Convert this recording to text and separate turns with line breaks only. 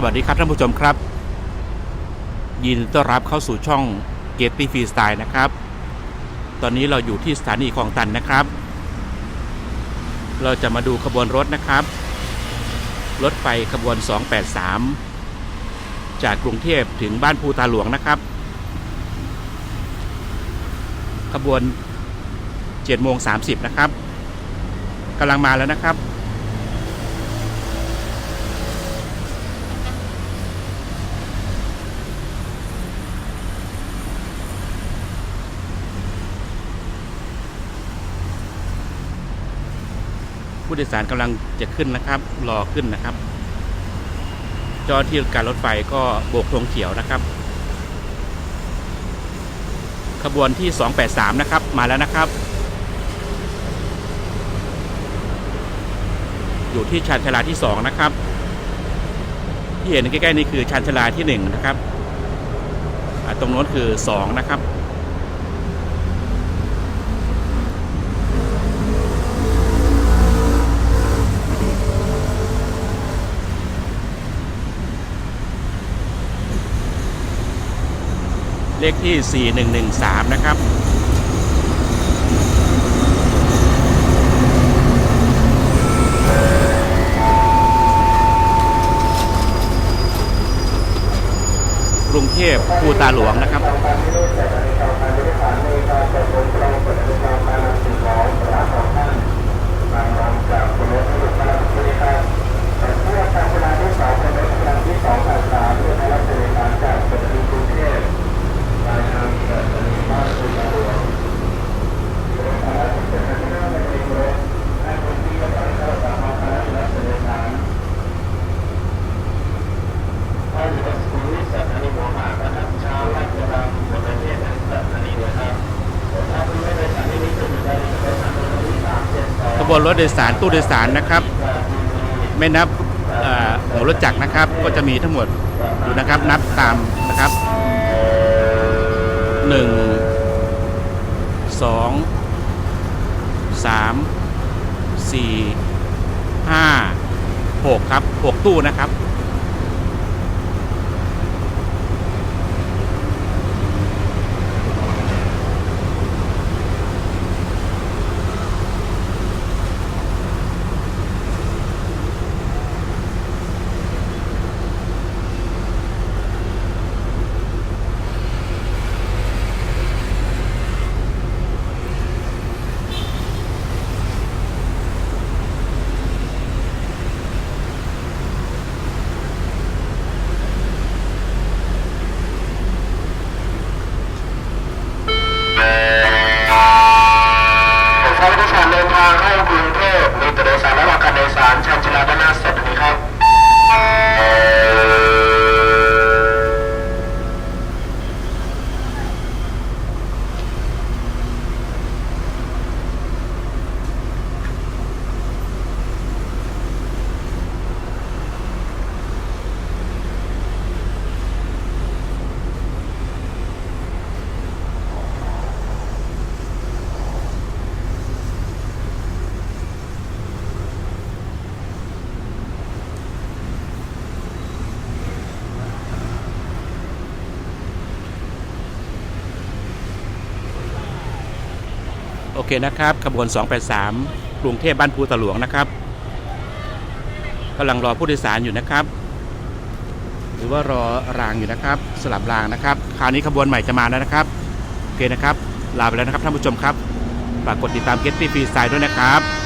สวัสดีครับท่านผู้ชมครับ ยินดีต้อนรับเข้าสู่ช่องเกตตี้ฟรีสไตล์นะครับ ตอนนี้เราอยู่ที่สถานีคลองตันนะครับ เราจะมาดูขบวนรถนะครับ รถไฟขบวน 283 จากกรุงเทพถึงบ้านภูตาหลวงนะครับ ขบวน7โมง30 นะครับกำลังมาแล้วนะครับ ผู้โดยสารกำลังจะขึ้นนะครับ รอขึ้นนะครับ เจ้าหน้าที่การรถไฟก็โบกธงเขียวนะครับ ขบวนที่ 283 นะครับ มาแล้วนะครับ อยู่ที่ชานชาลาที่ 2 นะครับ ที่เห็นใกล้ๆนี่คือชานชาลาที่ 1 นะครับตรงโน้นคือ 2 นะครับ เลขที่ 4113 นะครับกรุงเทพภูตาหลวงนะครับ รถโดยสารตู้โดยสารนะครับ ไม่นับหัวรถจักรนะครับ ก็จะมีทั้งหมดดูนะครับนับตามนะครับหนึ่งสองสามสี่ห้าหกครับหกตู้นะครับ
ใช้ผู้โดยสารเดินทางเข้ากรุงเทพมีตัวโดยสารและหว่างการโดยสารชานชลาด้านหน้าเสร็จนีครับ
โอ เคนะครับ ขบวน 283 กรุงเทพบ้านภูตะหลวงนะครับกำลังรอผู้โดยสารอยู่นะครับ หรือว่ารอรางอยู่นะครับ สลับรางนะครับ คราวนี้ขบวนใหม่จะมาแล้วนะครับโอเคนะครับ ลาไปแล้วนะครับท่านผู้ชมครับ ฝากกดติดตามเกตตี้ฟรีสไตล์ด้วยนะครับ